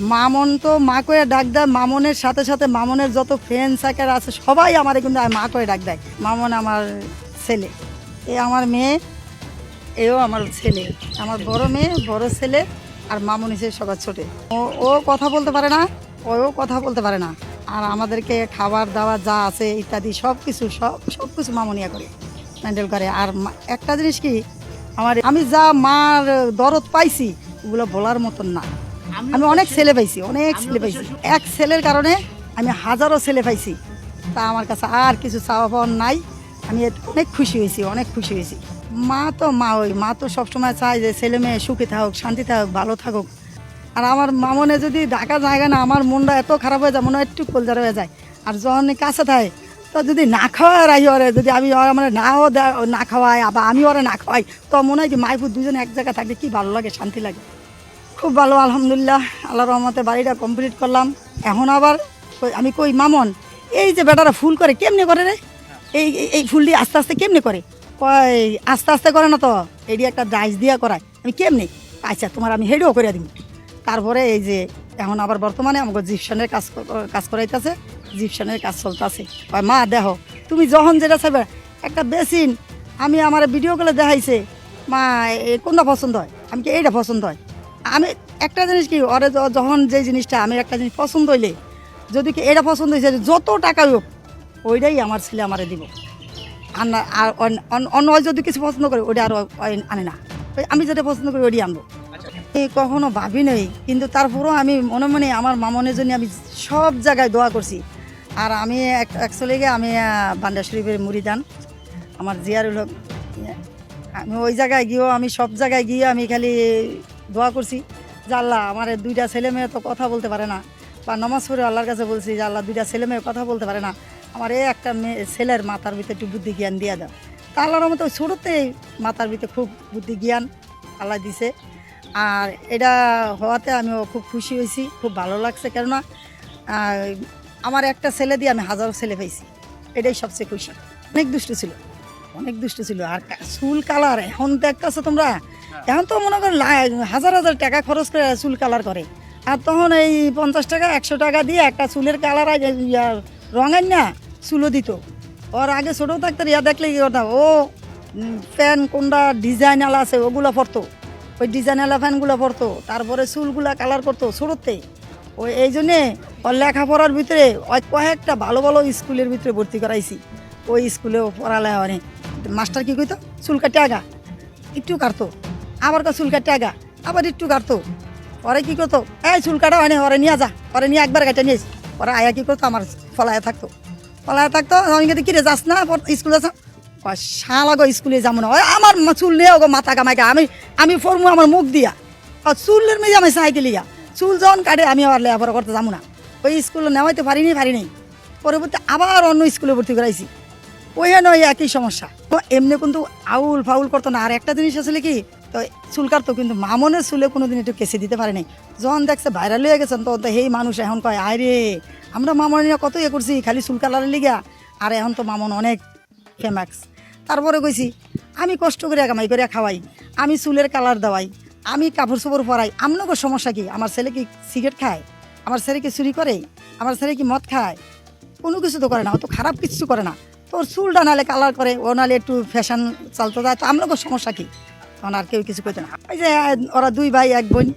মামন তো মা করে ডাক দেয়, মামনের সাথে সাথে মামনের যত ফ্রেন্ড সার্কেল আছে, সবাই আমার কিন্তু মা করে ডাক দেয়। মামন আমার ছেলে, এ আমার মেয়ে, এও আমার ছেলে, আমার বড় মেয়ে, বড় ছেলে, আর মামুন হিসেবে সবার ছোটে। ও ও কথা বলতে পারে না, ওও কথা বলতে পারে না, আর আমাদেরকে খাবার দাবার যা আছে ইত্যাদি সব কিছু, সব সব কিছু মামুনিয়া করে হ্যান্ডেল করে। আর একটা জিনিস কি, আমার, আমি যা মার দরদ পাইছি, ওগুলো বলার মতন না। আমি অনেক ছেলে পাইছি অনেক ছেলে পাইছি। এক ছেলের কারণে আমি হাজারো ছেলে পাইছি। তা আমার কাছে আর কিছু চাওয়া পাওয়ার নাই। আমি অনেক খুশি হয়েছি অনেক খুশি হয়েছি। মা তো মা ওই মা তো সবসময় চায় যে ছেলে মেয়ে সুখে থাকুক শান্তি থাকুক ভালো থাকুক। আর আমার মামনে যদি ঢাকা জায়গা না আমার মনটা এত খারাপ হয়ে যায় মনে হয় একটু কলজার হয়ে যায়। আর যখন কাছে থাকে তো যদি না খাওয়ায় রাহি ওরে যদি আমি ওর মানে নাও না খাওয়াই আবার আমি ওরে না খাওয়াই তো মনে হয় কি মাইপুর দুজনে এক জায়গায় থাকলে কি ভালো লাগে শান্তি লাগে। খুব ভালো, আলহামদুলিল্লাহ। আল্লাহ রহমতে বাড়িটা কমপ্লিট করলাম। এখন আবার আমি কই, মামন, এই যে বেটারা ফুল করে কেমনে করে রে? এই এই- ফুল দিয়ে আস্তে আস্তে কেমনে করে? কয় আস্তে আস্তে করে না তো? এটি একটা ডাইস দিয়া করায়। আমি কেমনে? আচ্ছা তোমার আমি হেডও করে দিব তারপরে এই যে এখন আবার বর্তমানে আমাকে জিপশনের কাজ কাজ করাইতেছে। জিপশনের কাজ চলতেছে। কয় মা, দেখো, তুমি যখন যেটা চাইবে, একটা বেসিন আমি আমার ভিডিও করে দেখাইছে। মা কোনটা পছন্দ হয়? আমি কি এইটা পছন্দ হয়? আমি একটা জিনিস কি ওরে যখন যে জিনিসটা আমি একটা জিনিস পছন্দ হইলে যদি কি এটা পছন্দ হয়েছে যত টাকা হোক ওইটাই আমার ছেলে আমারে দিব। আর আর অন- অন- অন্য যদি কিছু পছন্দ করে ওটা আর আনে না। আমি যেটা পছন্দ করি ওইটাই আনব। আমি কখনো ভাবি নাই কিন্তু তারপরেও আমি মনে মনে আমার মামনের জন্য আমি সব জায়গায় দোয়া করছি। আর আমি অ্যাকচুয়ালি আমি বান্ডা শরীফের মুড়িদান আমার জিয়ারুল হক আমি ওই জায়গায় গিয়েও আমি সব জায়গায় গিয়ে আমি খালি দোয়া করছি যে আল্লাহ আমার দুইটা ছেলে মেয়ে তো কথা বলতে পারে না। বা নমাজ পড়ে আল্লাহর কাছে বলছি যে আল্লাহ দুইটা ছেলে মেয়ে কথা বলতে পারে না। আমার এই একটা মেয়ে, ছেলের মাথার ভিতরে একটু বুদ্ধি জ্ঞান দিয়ে দাও। তা আল্লাহর মতো ছোটোতেই মাথার ভিতরে খুব বুদ্ধি জ্ঞান আল্লাহ দিছে। আর এটা হওয়াতে আমিও খুব খুশি হয়েছি, খুব ভালো লাগছে। কেননা আমার একটা ছেলে দিয়ে আমি হাজারো ছেলে পেয়েছি এটাই সবচেয়ে খুশি। অনেক দুষ্ট ছিল। অনেক দুষ্ট ছিল। আর চুল কালার, এখন দেখতেছো তোমরা। এখন তো মনে করো হাজার হাজার টাকা খরচ করে চুল কালার করে। আর তখন এই পঞ্চাশ টাকা, একশো টাকা দিয়ে একটা চুলের কালার রঙের না, চুলও দিত। ওর আগে ছোটো থাকতে ইয়া দেখলে কি করতাম? ও ফ্যান কোনটা ডিজাইন আলা আছে, ওগুলো পরতো। ওই ডিজাইন আলা ফ্যানগুলো পরতো। তারপরে চুলগুলা কালার করতো ছোটোতে। ওই এই জন্যে ওর লেখাপড়ার ভিতরে ওই কয়েকটা ভালো ভালো স্কুলের ভিতরে ভর্তি করাইছি। ওই স্কুলেও পড়ালেখা হয়নি। মাস্টার কি কইতো? চুল কাটে আগা একটু কাটতো। আবার চুল কাটে আগা আবার একটু কাটতো। ওরে কি করতো এই চুল কাটা হয়নি ওরে নিয়ে যা। ওরে নিয়ে একবার কাটে নিয়েছি ওরা আয়া কি করতো আমার ফলায় থাকতো। ফলায় থাকতো, আমি কিন্তু কিরে, যাস না? স্কুলে যাস শালা গো, স্কুলে যাব না। আমার চুল নিয়ে গো মাথা কামাইকা। আমি আমি ফরমু আমার মুখ দিয়া। আর চুলের মেয়ে আমি সাইকেল ইয়া চুল যখন কাটে, আমি আবার লেখাপড়া করতে যাব না। ওই স্কুলে নেওয়াইতে পারিনি পারিনি। পরবর্তী আবার অন্য স্কুলে ভর্তি করাইছি। ওই একই সমস্যা। এমনি কিন্তু আউল ফাউল করতো না। আর একটা জিনিস আসলে কি, তো চুল কাটতো কিন্তু মামনের চুলে কোনোদিন একটু কেসে দিতে পারে নাই যখন দেখছে ভাইরাল হয়ে গেছেন তো সেই মানুষ এখন কয় আয় রে আমরা মামনিয়া কত ইয়ে করছি, খালি চুল কালারের লিগা। আর এখন তো মামন অনেক ফেমাস তারপরে কইছি, আমি কষ্ট করে কামাই করে খাওয়াই, আমি চুলের কালার দেওয়াই, আমি কাপড় চোপড় পরাই। আপনাকে সমস্যা কি, আমার ছেলে কি সিগারেট খায়? আমার ছেলে কি চুরি করে? আমার ছেলে কি মদ খায়? কোনো কিছু তো করে না অত খারাপ কিছু করে না। তোর চুলটা নালে কালার করে, ও নালে একটু ফ্যাশন চালতে। যায় তো আমরা সমস্যা কি? তখন আর কেউ কিছু করতে না। ওই যে, ওরা দুই ভাই, এক বোন।